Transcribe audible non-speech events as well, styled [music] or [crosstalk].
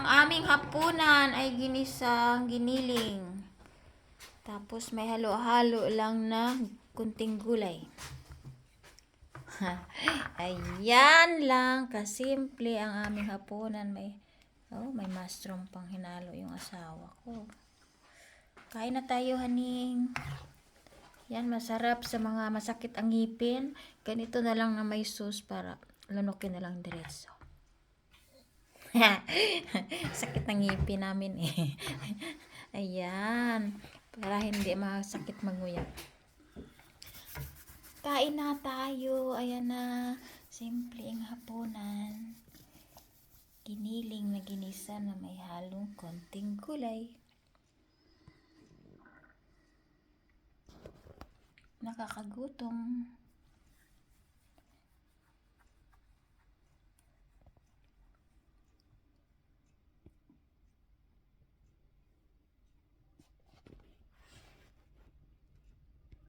Ang aming hapunan ay ginisang giniling. Tapos may halo-halo lang na kunting gulay. [laughs] Ayan lang, kasimple ang aming hapunan. May, oh, may mushroom pang hinalo yung asawa ko. Kain na tayo, haning. Yan, masarap sa mga masakit ang ngipin. Ganito na lang na may sauce para lunukin na lang diretso. [laughs] Sakit ng ngipin namin eh. [laughs] Ayan. Para hindi masakit manguya. Kain na tayo. Ayan na. Simple ang hapunan. Giniling na ginisa na may halong konting gulay. Nakakagutom.